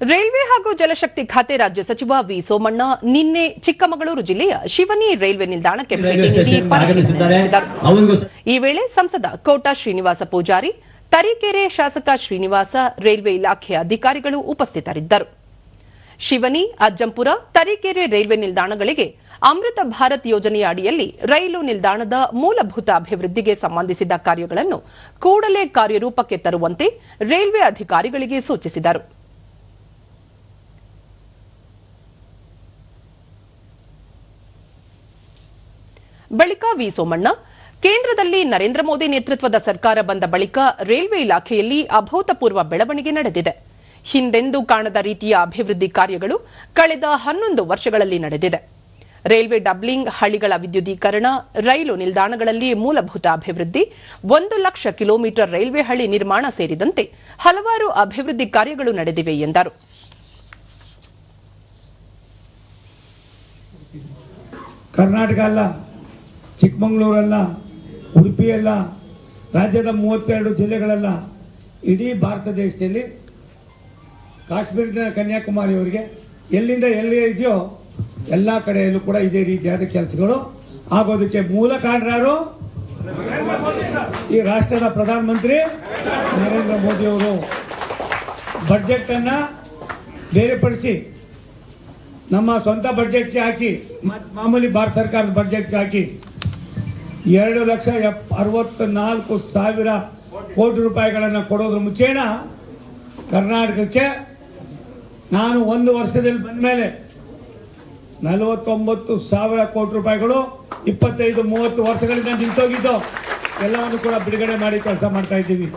Railway ಹಾಗೂ ಜಲಶಕ್ತಿ ಖಾತೆ ರಾಜ್ಯ ಸಚಿವ ವಿ ಸೋಮಣ್ಣ ನಿನ್ನೆ ಚಿಕ್ಕಮಗಳೂರು ಜಿಲ್ಲೆಯ ಶಿವನಿ ರೈಲ್ವೆ ನಿಲ್ದಾಣಕ್ಕೆ ಭೇಟಿ ನೀಡಿ ಪರಿಶೀಲನೆ ನಡೆಸಿದರು. ಈ ವೇಳೆ ಸಂಸದ ಕೋಟಾ ಶ್ರೀನಿವಾಸ ಪೂಜಾರಿ ತರೀಕೆರೆ ಶಾಸಕ ಶ್ರೀನಿವಾಸ ರೈಲ್ವೆ ಇಲಾಖೆಯ ಅಧಿಕಾರಿಗಳು ಉಪಸ್ಥಿತರಿದ್ದರು. ಶಿವನಿ ಅಜ್ಜಂಪುರ ತರೀಕೆರೆ ರೈಲ್ವೆ ನಿಲ್ದಾಣಗಳಿಗೆ ಅಮೃತ ಭಾರತ್ ಯೋಜನೆಯ ಅಡಿಯಲ್ಲಿ ರೈಲು ನಿಲ್ದಾಣದ ಮೂಲಭೂತ ಅಭಿವೃದ್ಧಿಗೆ ಸಂಬಂಧಿಸಿದ ಕಾರ್ಯಗಳನ್ನು ಕೂಡಲೇ ಕಾರ್ಯರೂಪಕ್ಕೆ ತರುವಂತೆ ರೈಲ್ವೆ ಅಧಿಕಾರಿಗಳಿಗೆ ಸೂಚಿಸಿದರು. ಬಳಿಕ ವಿ ಸೋಮಣ್ಣ ಕೇಂದ್ರದಲ್ಲಿ ನರೇಂದ್ರ ಮೋದಿ ನೇತೃತ್ವದ ಸರ್ಕಾರ ಬಂದ ಬಳಿಕ ರೈಲ್ವೆ ಇಲಾಖೆಯಲ್ಲಿ ಅಭೂತಪೂರ್ವ ಬೆಳವಣಿಗೆ ನಡೆದಿದೆ. ಹಿಂದೆಂದೂ ಕಾಣದ ರೀತಿಯ ಅಭಿವೃದ್ಧಿ ಕಾರ್ಯಗಳು ಕಳೆದ ಹನ್ನೊಂದು ವರ್ಷಗಳಲ್ಲಿ ನಡೆದಿದೆ. ರೈಲ್ವೆ ಡಬ್ಲಿಂಗ್ ಹಳಿಗಳ ವಿದ್ಯುದೀಕರಣ, ರೈಲು ನಿಲ್ದಾಣಗಳಲ್ಲಿ ಮೂಲಭೂತ ಅಭಿವೃದ್ಧಿ, ಒಂದು ಲಕ್ಷ ಕಿಲೋಮೀಟರ್ ರೈಲ್ವೆ ಹಳಿ ನಿರ್ಮಾಣ ಸೇರಿದಂತೆ ಹಲವಾರು ಅಭಿವೃದ್ಧಿ ಕಾರ್ಯಗಳು ನಡೆದಿವೆ ಎಂದರು. ಕರ್ನಾಟಕ ಅಲ್ಲ ಚಿಕ್ಕಮಗಳೂರಲ್ಲ ಉಡುಪಿ ಅಲ್ಲ ರಾಜ್ಯದ ಮೂವತ್ತೆರಡು ಜಿಲ್ಲೆಗಳಲ್ಲ, ಇಡೀ ಭಾರತ ದೇಶದಲ್ಲಿ ಕಾಶ್ಮೀರದಿಂದ ಕನ್ಯಾಕುಮಾರಿಯವರಿಗೆ ಎಲ್ಲಿಂದ ಎಲ್ಲಿ ಇದೆಯೋ ಎಲ್ಲ ಕಡೆಯಲ್ಲೂ ಕೂಡ ಇದೇ ರೀತಿಯಾದ ಕೆಲಸಗಳು ಆಗೋದಕ್ಕೆ ಮೂಲ ಕಾರಣರಾರು ಈ ರಾಷ್ಟ್ರದ ಪ್ರಧಾನಮಂತ್ರಿ ನರೇಂದ್ರ ಮೋದಿಯವರು ಬಡ್ಜೆಟ್ ಅನ್ನ ಬೇರೆಪಡಿಸಿ ನಮ್ಮ ಸ್ವಂತ ಬಡ್ಜೆಟ್ಗೆ ಹಾಕಿ, ಮಾಮೂಲಿ ಭಾರತ ಸರ್ಕಾರದ ಬಡ್ಜೆಟ್ಗೆ ಹಾಕಿ ಎರಡು ಲಕ್ಷ ಎಪ್ ಅರವತ್ತ ನಾಲ್ಕು ಸಾವಿರ ಕೋಟಿ ರೂಪಾಯಿಗಳನ್ನು ಕೊಡೋದ್ರ ಮುಖೇನ ಕರ್ನಾಟಕಕ್ಕೆ ನಾನು ಒಂದು ವರ್ಷದಲ್ಲಿ ಬಂದ ಮೇಲೆ ನಲವತ್ತೊಂಬತ್ತು ಸಾವಿರ ಕೋಟಿ ರೂಪಾಯಿಗಳು ಇಪ್ಪತ್ತೈದು, ಮೂವತ್ತು ವರ್ಷಗಳಿಂದ ನಿಂತೋಗಿದ್ದು ಎಲ್ಲವನ್ನು ಕೂಡ ಬಿಡುಗಡೆ ಮಾಡಿ ಕೆಲಸ ಮಾಡ್ತಾ ಇದ್ದೀವಿ.